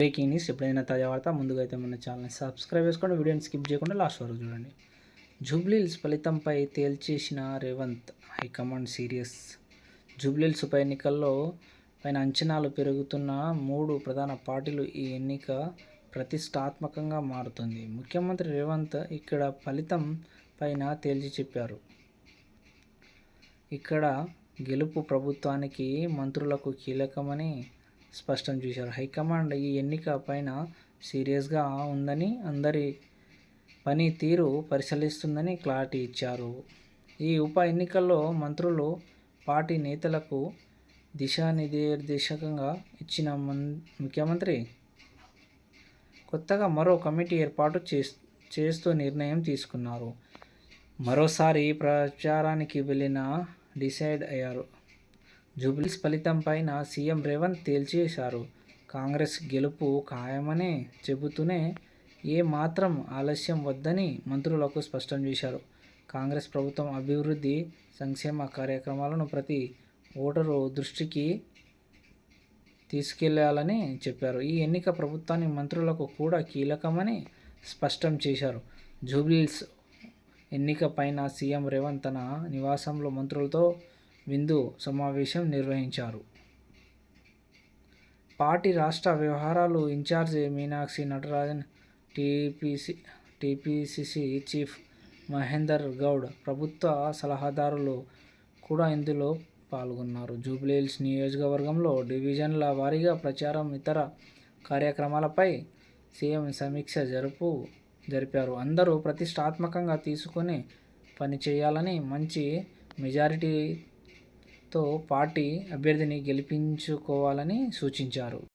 Breaking news ఎప్పుడైనా తాజా వార్త ముందుగా అయితే మన ఛానల్ని సబ్స్క్రైబ్ చేసుకోండి. వీడియోని స్కిప్ చేయకుండా లాస్ట్ వరకు చూడండి. జూబ్లీల్స్ ఫలితంపై తేల్చేసిన Revanth high command serious. Jubilee Hills ఉప ఎన్నికల్లో పైన అంచనాలు పెరుగుతున్న మూడు ప్రధాన పార్టీలు ఈ ఎన్నిక ప్రతిష్టాత్మకంగా మారుతుంది. ముఖ్యమంత్రి రేవంత్ ఇక్కడ ఫలితం పైన తేల్చి చెప్పారు. ఇక్కడ గెలుపు ప్రభుత్వానికి మంత్రులకు కీలకమని స్పష్టం చేశారు. హైకమాండ్ ఈ ఎన్నిక పైన సీరియస్గా ఉందని అందరి పని తీరు పరిశీలిస్తుందని క్లారిటీ ఇచ్చారు. ఈ ఉప ఎన్నికల్లో మంత్రులు పార్టీ నేతలకు దిశానిర్దేశకంగా ఇచ్చిన ముఖ్యమంత్రి కొత్తగా మరో కమిటీ ఏర్పాటు చేస్తూ నిర్ణయం తీసుకున్నారు. మరోసారి ప్రచారానికి వెళ్ళిన డిసైడ్ అయ్యారు. జూబ్లీస్ ఫలితం పైన సీఎం రేవంత్ తేల్చేశారు కాంగ్రెస్ గెలుపు ఖాయమని చెబుతూనే ఏ మాత్రం ఆలస్యం వద్దని మంత్రులకు స్పష్టం చేశారు. కాంగ్రెస్ ప్రభుత్వం అభివృద్ధి సంక్షేమ కార్యక్రమాలను ప్రతి ఓటరు దృష్టికి తీసుకెళ్ళాలని చెప్పారు. ఈ ఎన్నిక ప్రభుత్వాన్ని మంత్రులకు కూడా కీలకమని స్పష్టం చేశారు. జూబ్లీస్ ఎన్నిక పైన సీఎం రేవంత్ తన నివాసంలో మంత్రులతో విందు సమావేశం నిర్వహించారు. పార్టీ రాష్ట్ర వ్యవహారాలు incharge Meenakshi Natarajan TPC TPCC chief Mahender Goud ప్రభుత్వ సలహాదారులు కూడా ఇందులో పాల్గొన్నారు. జూబ్లీహిల్స్ నియోజకవర్గంలో డివిజన్ల వారీగా ప్రచారం ఇతర కార్యక్రమాలపై సీఎం సమీక్ష జరుపు జరిపారు. అందరూ ప్రతిష్టాత్మకంగా తీసుకొని పనిచేయాలని మంచి మెజారిటీ తో పార్టీ అభ్యర్థిని గెలిపించుకోవాలని సూచించారు.